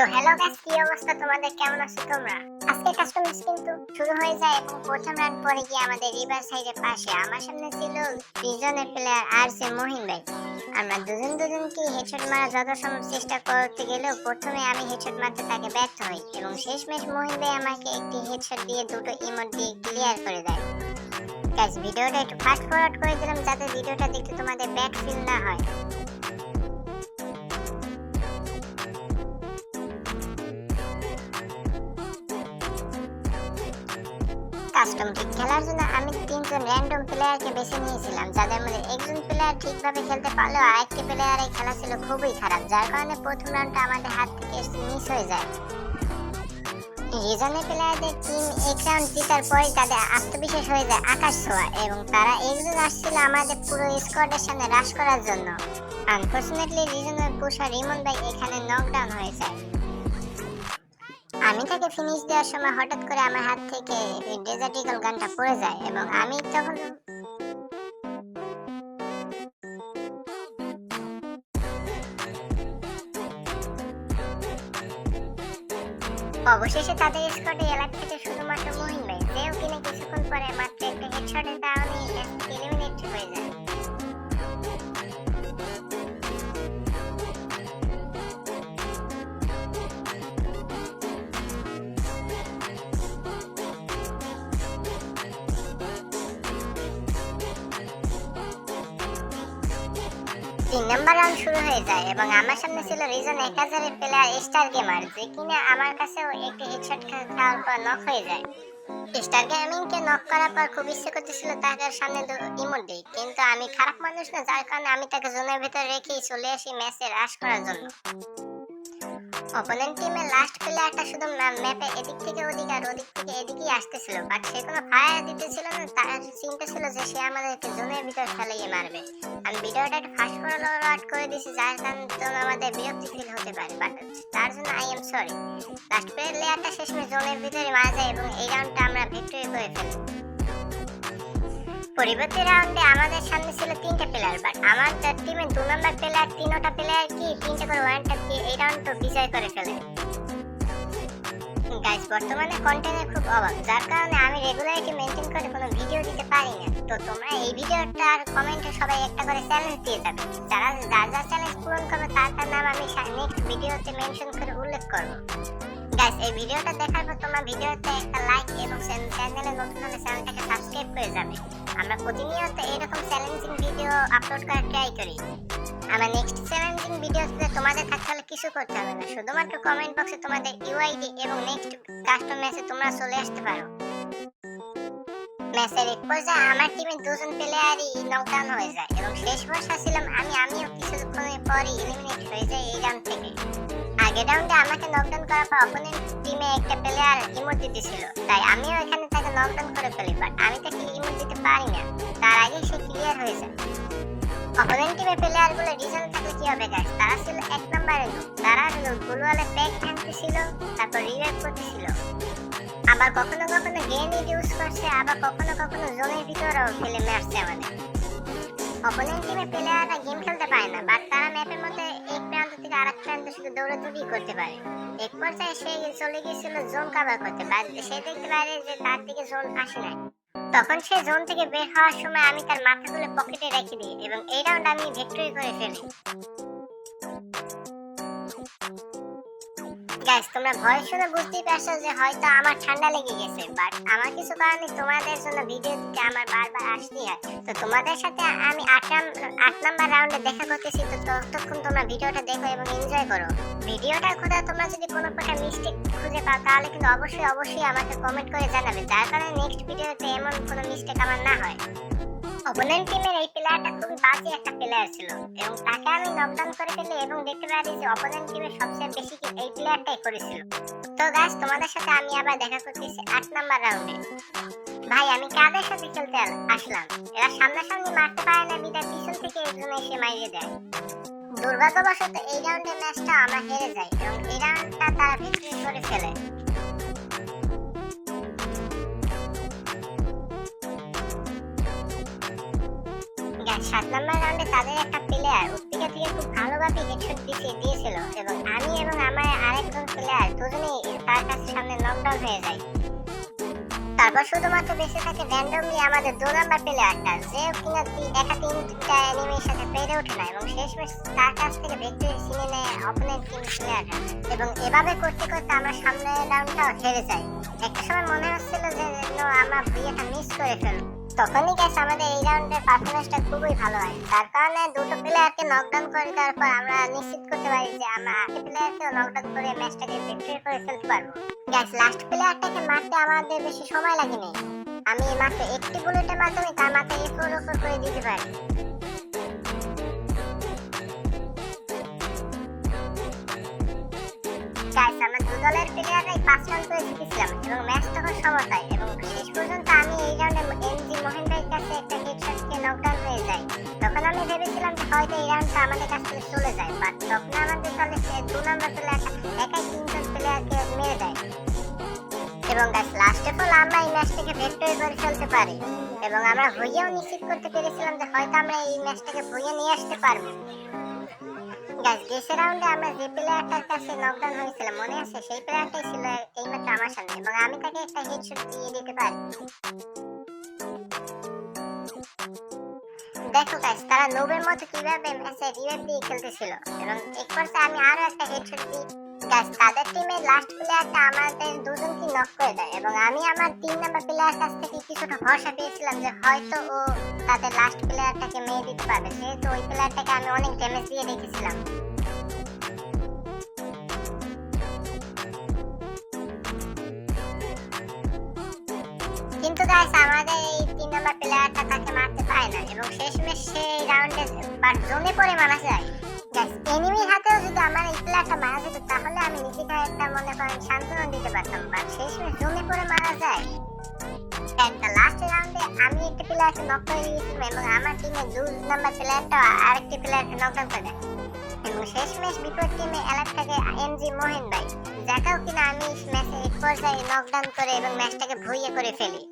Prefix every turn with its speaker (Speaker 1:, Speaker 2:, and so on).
Speaker 1: তো hello guys কি অবস্থা তোমাদের? কেমন আছো তোমরা? আজকে কাস্টম ম্যাচ কিন্তু শুরু হয়ে যায় এবং প্রথম রান পরে গিয়ে আমাদের রিভার সাইডের পাশে। আমার সামনে ছিল রিজনের প্লেয়ার আর সে মহিন ভাই। আমরা দুজন দুজনকে হেডশট মারা যত সম্ভব চেষ্টা করতে গেলেও প্রথমে আমি হেডশট মারতে তাকে ব্যর্থ হই এবং শেষমেশ মহিন ভাই আমাকে একটি হেডশট দিয়ে দুটো ইমোট দিয়ে ক্লিয়ার করে দেয়। গাইস ভিডিওটা একটু ফাস্ট ফরওয়ার্ড করে দিলাম যাতে ভিডিওটা দেখতে তোমাদের ব্যাড ফিল না হয়। কাস্টম কিক খেলার জন্য আমি তিনজন র্যান্ডম প্লেয়ারকে বেছে নিয়েছিলাম, যাদের মধ্যে একজন প্লেয়ার ঠিকভাবে খেলতে পারলেও আরেকটি প্লেয়ারের খেলা ছিল খুবই খারাপ, যার কারণে প্রথম রাউন্ডটা আমাদের হাত থেকে মিস হয়ে যায়। রিজনের প্লেয়ারদের টিম এক রাউন্ড জেতার পরে তাদের আত্মবিশ্বাস হয়ে যায় আকাশ ছোঁয়া এবং তারা একজন আসছিল আমাদের পুরো স্কোয়াডের সামনে রাশ করার জন্য। আনফরচুনেটলি রিজনের পুষা রিমন ভাই এখানে নকডাউন হয়ে যায়। আমি তাকে ফিনিশ দেওয়ার সময় হঠাৎ করে আমার হাত থেকে ডেজার্ট ইগল গানটা পড়ে যায় এবং আমি তখন অবশেষে তাদের স্কোয়াডে এলাকা থেকে শুধুমাত্র মহিন ভাই সেও কিনা কিছুক্ষণ পরে মাত্র একটা হেডশটের কারণে তিন নাম্বার রাউন্ড শুরু হয়ে যায় এবং আমার সামনে ছিল রিজন এক হাজারের প্লেয়ার স্টার গেমার, যে কিনা আমার কাছেও একটি হেডশট খাওয়ার পর নক হয়ে যায়। স্টার গেমিং কে নক করার পর খুব ইচ্ছে করতেছিল তাকে সামনে ইমোট দিই, কিন্তু আমি খারাপ মানুষ না, যার কারণে আমি তাকে জোনের ভিতরে রেখেই চলে আসি ম্যাচে রাশ করার জন্য। অপোনেন্ট টিমের লাস্ট প্লেয়ারটা শুধু ম্যাপে এদিক থেকে ওদিক আর ওদিক থেকে এদিকেই আসতেছিল। বাট সে কোনো ফায়ার দিতেছিল না, তার চিন্তা ছিল যে সে আমাদেরকে জোনের ভিতর ফেলেই মারবে। আমি ভিডিওটা একটু ফাস্ট ফরওয়ার্ড করে দিয়েছি যার কারণে আমাদের বিরক্তি ফিল হতে পারে। বাট তার জন্য আই এম সরি লাস্ট প্লেয়ারটা শেষমেশ জোনের ভিতরে মারা যায় এবং এই রাউন্ডটা আমরা ভিক্টরি করে ফেলি। পরিবর্তী রাউন্ডে আমাদের সামনে ছিল তিনটে প্লেয়ার বাট আমার টিমে দু নম্বর প্লেয়ার তিনটা প্লেয়ার কি তিনটে করে ওয়ান দিয়ে এই রাউন্ড তো বিজয় করে ফেলে। গাইস বর্তমানে কন্টেন্টের খুব অভাব, যার কারণে আমি রেগুলারিটি মেনটেন করে কোনো ভিডিও দিতে পারি না। তো তোমরা এই ভিডিওটা আর কমেন্টে সবাই একটা করে চ্যালেঞ্জ দিয়ে যাবে। যারা, যার যার চ্যালেঞ্জ পূরণ করবে, তার তার নাম আমি নেক্সট ভিডিওতে মেনশন করে উল্লেখ করব। গাইস এই ভিডিওটা দেখার পর তোমরা ভিডিওতে একটা লাইক এবং চ্যানেলে নতুন হলে চ্যানেলটাকে সাবস্ক্রাইব করে যাবে। আমরা প্রতিনিয়ত এরকম চ্যালেঞ্জিং ভিডিও আপলোড করার ট্রাই করি। আমার নেক্সট চ্যালেঞ্জিং ভিডিওতে তোমাদের থাকতে হলে কিছু করতে হবে না। শুধুমাত্র কমেন্ট বক্সে তোমাদের ইউআইডি এবং নেক্সট কাস্টম ম্যাচে তোমরা চলে আসতে পারো। ম্যাচের এক পর্যায়ে আমার টিমে দুজন প্লেয়ারই নকডাউন হয়ে যায় এবং শেষ বর্ষা ছিলাম আমি, আমিও কিছুক্ষণের পরই এলিমিনেট হয়ে যাই এই রাউন্ড থেকে। আগের রাউন্ডে আমাকে নকডাউন করার পর অপোনেন্ট টিমে একটা প্লেয়ার ইমোট দিতেছিল, তাই আমিও এখানে তাকে নকডাউন করে ফেলি বাট আমি তাকে ইমোট দিতে পারি না। তার আগে সে ক্লিয়ার হয়ে যায়। অপোনেন্ট টিমের প্লেয়ারগুলো রিজন থাকলে কি হবে গাইস তারা ছিল এক নম্বরে তারা গুলওয়ালে প্যাক টানতেছিল তারপর রিভাইভ করতেছিল। আবার কখনো কখনো গ্রেনেড ইউজ করছে, আবার কখনো কখনো জোনের ভিতরেও ফেলে মারছে আমাদের। অপোনেন্ট টিমের প্লেয়াররা গেম খেলতে পারে দৌড়াদৌড়ি করতে পারে। এক পর্যায়ে সে চলে গিয়েছিল জোন কাবার করতে। সে দেখতে পারে যে তার দিকে জোন আসে নাই। তখন সে জোন থেকে বের হওয়ার সময় আমি তার মাথা তুলে পকেটে রেখে দিই এবং এই রাউন্ড আমি ভিক্টরি করে ফেলি। গাইস তোমরা ভয় শুনে বুঝতেই পারছ যে হয়তো আমার ঠান্ডা লেগে গেছে বাট আমার কিছু কারণে তোমাদের জন্য ভিডিও দিতে আমার বারবার আসতেই হয়। তো তোমাদের সাথে আমি আট আট নাম্বার রাউন্ডে দেখা করতেছি। তো ততক্ষণ তোমরা ভিডিওটা দেখো এবং এনজয় করো। ভিডিওটার কথা তোমরা যদি কোনো প্রকার মিস্টেক খুঁজে পাও, তাহলে কিন্তু অবশ্যই অবশ্যই আমাকে কমেন্ট করে জানাবে। যার কারণে নেক্সট ভিডিওতে এমন কোনো মিস্টেক আমার না হয়। অপোনেন্ট টিমের বাজে একটা প্লেয়ার ছিল। এবং তাকে আমি নকডাউন করে ফেলি এবং দেখতে পারি যে অপোনেন্ট টিমের সবচেয়ে বেশি এই প্লেয়ারটাই করেছিল। তো গাছ তোমাদের সাথে আমি আবার দেখা করতেছি আট নাম্বার রাউন্ডে ভাই, আমি কাদের সাথে খেলতে আসলাম? এরা সামনাসামনি মারতে পারে না বিদায় পিছন থেকে একজন এসে মারিয়ে দেয়। দুর্ভাগ্যবশত এই রাউন্ডের ম্যাচটা আমরা হেরে যাই এবং এই রাউন্ডটা তারা ভিক্টরি করে ফেলে। গাইস, সাত নম্বর রাউন্ডে তাদের একটা প্লেয়ার উত্তিকা থেকে খুব ভালোভাবে হেডশট দিতে দিয়েছিল এবং আমি এবং আমার আরেকজন দুজনেই তার কাছে সামনে নকডাউন হয়ে যায়। তারপর শুধুমাত্র বেঁচে থাকে র্যান্ডমলি আমাদের দু নাম্বার প্লেয়ারটা যে কিনা একা তিনটা এনিমির সাথে পেরে ওঠে না এবং শেষমেশ তার কাছ থেকে ভিক্টরি ছিনে নেয় অপোনেন্ট টিম প্লেয়াররা এবং এভাবে করতে করতে আমরা সামনের রাউন্ডটাও হেরে যাই একটা সময় মনে হচ্ছিল যে আমরা বিয়েটা মিস করে ফেলব তখনই গ্যাস আমাদের এই রাউন্ডের পারফরমেন্সটা খুবই ভালো হয়। তার কারণে দুটো প্লেয়ারকে নকডাউন করে দেওয়ার পর আমরা নিশ্চিত করতে পারি যে আমরা আরেকটি প্লেয়ারকেও নকডাউন করে ম্যাচটাকে ভিক্টরি করে ফেলতে পারব। গ্যাস লাস্ট প্লেয়ারটাকে মারতে আমাদের বেশি সময় লাগেনি। আমি মাত্র একটি বুলেটের মাধ্যমে তার মাথায় এফোর ওফোর করে দিতে পারি। গাইস আমরা দু দলের প্লেয়াররাই পাঁচ রান করে জিতেছিলাম এবং ম্যাচ তখন সমতায় হয়তো এই রাউন্ডটা আমাদের কাছ থেকে চলে যায় বাট তখন আমাদের দলে দু নম্বর প্লেয়ারটা একাই তিনজন প্লেয়ারকে মেরে দেয়। এবং গাইস লাস্ট অফ আমরা এই ম্যাচটাকে ভিক্টরি করে ফেলতে পারি। এবং আমরা ভুইয়াও নিশ্চিত করতে পেরেছিলাম যে হয়তো আমরা এই ম্যাচটাকে ভুইয়ে নিয়ে আসতে পারব। গাইস গেসের রাউন্ডে আমরা যে প্লেয়ারটার কাছে নকডাউন হয়েছিল মনে আছে? সেই প্লেয়ারটাই ছিল এইমাত্র আমার সামনে। এবং আমি তাকে একটা হেডশট দিয়ে দিতে পারি। দেখো গাইস তারা নোবের মতো কীভাবে ম্যাচে রিভাইভ দিয়ে খেলতেছিল। এবং এক পর্যায়ে আমি আরও একটা হেডশট দিই। গাইস তাদের টিমের লাস্ট প্লেয়ারটা আমাদের দুজনকে নক করে দেয়। এবং আমি আমার তিন নাম্বার প্লেয়ার কাছ থেকে কিছুটা ভরসা পেয়েছিলাম যে হয়তো ও তাদের লাস্ট প্লেয়ারটাকে মেরে দিতে পারবে। যেহেতু ওই প্লেয়ারটাকে আমি অনেক ড্যামেজ দিয়ে রেখেছিলাম। কিন্তু গাইস আমাদের এই তিন নাম্বার প্লেয়ারটা তাকে পারে না এবং শেষমেশ সে এই রাউন্ডে বাট জোনে পড়ে মারা যায় এনিমির হাতেও যদি আমার এই প্লেয়ারটা মারা যেত তাহলে আমি নিজেকে একটা মনে করেন সান্ত্বনা দিতে পারতাম বাট শেষমেশ জোনে পড়ে মারা যায় লাস্ট রাউন্ডে আমি একটা প্লেয়ারকে নক করে দিয়েছিলাম এবং আমার টিমে দুই নাম্বার প্লেয়ারটা আরেকটি প্লেয়ারকে নকডাউন করে দেয় এবং শেষমেশ বিপরীত টিমে অ্যালার্ট থাকে এমজি মোহেন ভাই যাকেও কিনা আমি ম্যাচে এক পর্যায়ে নকডাউন করে এবং ম্যাচটাকে ভুইয়ে করে ফেলি